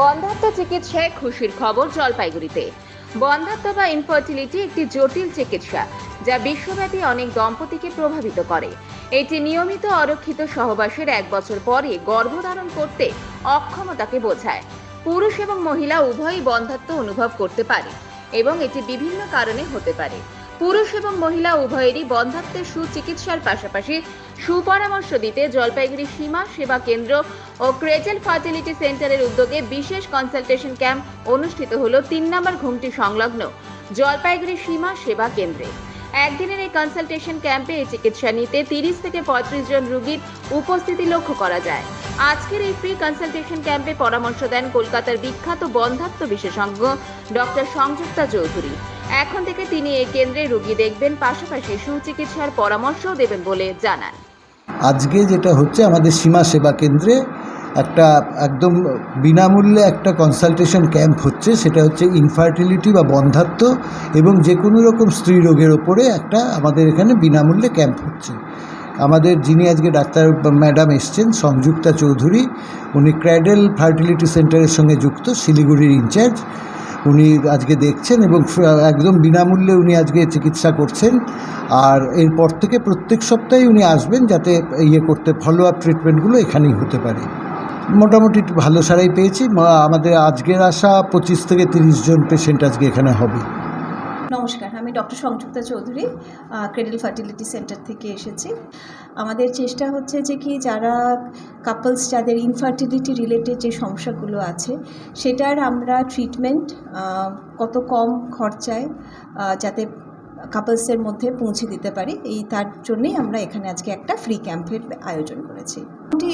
বন্ধাত্ম চিকিৎসায় খুশির খবর জলপাইগুড়িতে। বন্ধাত্ম বা ইনফার্টিলিটি একটি জটিল চিকিৎসা, যা বিশ্বব্যাপী অনেক দম্পতিকে প্রভাবিত করে। এটি নিয়মিত অরক্ষিত সহবাসের এক বছর পরে গর্ভধারণ করতে অক্ষমতাকে বোঝায়। পুরুষ এবং মহিলা উভয়ই বন্ধাত্ম অনুভব করতে পারে এবং এটি বিভিন্ন কারণে হতে পারে। পুরুষ এবং মহিলা উভয়েরই বন্ধাত্মের সুচিকিৎসার পাশাপাশি সুপরামর্শ দিতে জলপাইগুড়ি সীমা সেবা কেন্দ্র ও ক্রেজেল ফার্টিলিটি সেন্টারের উদ্যোগে বিশেষ কনসালটেশন ক্যাম্প অনুষ্ঠিত হল তিন নম্বর ঘুমটি সংলগ্ন জলপাইগুড়ি সীমা সেবা কেন্দ্রে। একদিনের এই কনসালটেশন ক্যাম্পে এই চিকিৎসা নিতে তিরিশ থেকে পঁয়ত্রিশ জন রোগীর উপস্থিতি লক্ষ্য করা যায়। আজকের এই ফ্রি কনসালটেশন ক্যাম্পে পরামর্শ দেন কলকাতার বিখ্যাত বন্ধাত্ম বিশেষজ্ঞ ডক্টর সংযুক্তা চৌধুরী। এখন থেকে তিনি এই কেন্দ্রে রোগী দেখবেন, পাশাপাশি সুচিকিৎসার পরামর্শও দেবেন বলে জানান। আজকে যেটা হচ্ছে, আমাদের সীমা সেবা কেন্দ্রে একটা একদম বিনামূল্যে একটা কনসালটেশন ক্যাম্প হচ্ছে। সেটা হচ্ছে ইনফার্টিলিটি বা বন্ধাত্ব এবং যে কোনো রকম স্ত্রী রোগের ওপরে একটা আমাদের এখানে বিনামূল্যে ক্যাম্প হচ্ছে। আমাদের যিনি আজকে ডাক্তার ম্যাডাম এসছেন, সংযুক্তা চৌধুরী, উনি ক্র্যাডেল ফার্টিলিটি সেন্টারের সঙ্গে যুক্ত, শিলিগুড়ির ইনচার্জ উনি আজকে দেখছেন এবং একদম বিনামূল্যে উনি আজকে চিকিৎসা করছেন। আর এরপর থেকে প্রত্যেক সপ্তাহে উনি আসবেন যাতে ইয়ে করতে ফলো আপ ট্রিটমেন্টগুলো এখানেই হতে পারে। মোটামুটি ভালো সারাই পেয়েছি। আমাদের আজকের আসা পঁচিশ থেকে তিরিশ জন পেশেন্ট আজকে এখানে হবে। নমস্কার, আমি doctor Sanjukta Chowdhury Cradle fertility centre থেকে এসেছি। আমাদের চেষ্টা হচ্ছে যে কি যারা কাপলস যাদের ইনফার্টিলিটি রিলেটেড যে সমস্যাগুলো আছে, সেটার আমরা ট্রিটমেন্ট কত কম খরচায় যাতে কাপলসের মধ্যে পৌঁছে দিতে পারি। এই তার জন্যেই আমরা এখানে আজকে একটা ফ্রি ক্যাম্পের আয়োজন করেছি।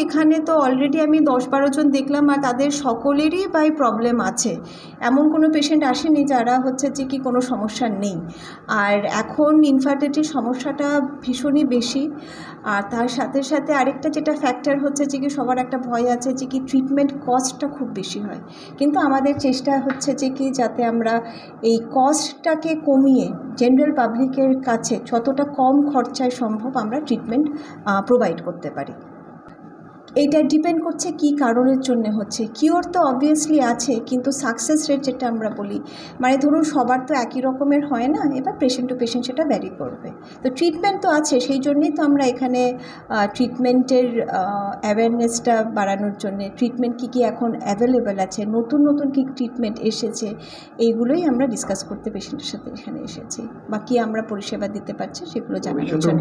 এখানে তো অলরেডি আমি দশ বারো জন দেখলাম আর তাদের সকলেরই বাই প্রবলেম আছে। এমন কোনো পেশেন্ট আসেনি যারা হচ্ছে যে কি কোনো সমস্যা নেই। আর এখন ইনফার্টিলিটির সমস্যাটা ভীষণই বেশি। আর তার সাথে সাথে আরেকটা যেটা ফ্যাক্টর হচ্ছে যে কি সবার একটা ভয় আছে যে কি ট্রিটমেন্ট কস্টটা খুব বেশি হয়। কিন্তু আমাদের চেষ্টা হচ্ছে যে কি যাতে আমরা এই কস্টটাকে কমিয়ে জেনারেল পাবলিকের কাছে যতটা কম খরচায় সম্ভব আমরা ট্রিটমেন্ট প্রোভাইড করতে পারি। এইটা ডিপেন্ড করছে কি কারণের জন্য হচ্ছে। কিওর তো অবভিয়াসলি আছে কিন্তু সাকসেস রেট যেটা আমরা বলি মানে ধরুন সবার তো একই রকমের হয় না এবার পেশেন্ট টু পেশেন্ট সেটা ভ্যারি করবে। তো ট্রিটমেন্ট তো আছে সেই জন্যই তো আমরা এখানে ট্রিটমেন্টের অ্যাওয়ারনেসটা বাড়ানোর জন্য ট্রিটমেন্ট কী কী এখন অ্যাভেলেবেল আছে নতুন নতুন কী ট্রিটমেন্ট এসেছে এইগুলোই আমরা ডিসকাস করতে পেশেন্টের সাথে এখানে এসেছি। বা কী আমরা পরিষেবা দিতে পারছি সেগুলো জানানোর জন্য।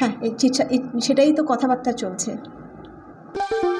হ্যাঁ সেটাই তো কথাবার্তা চলছে। Thank you.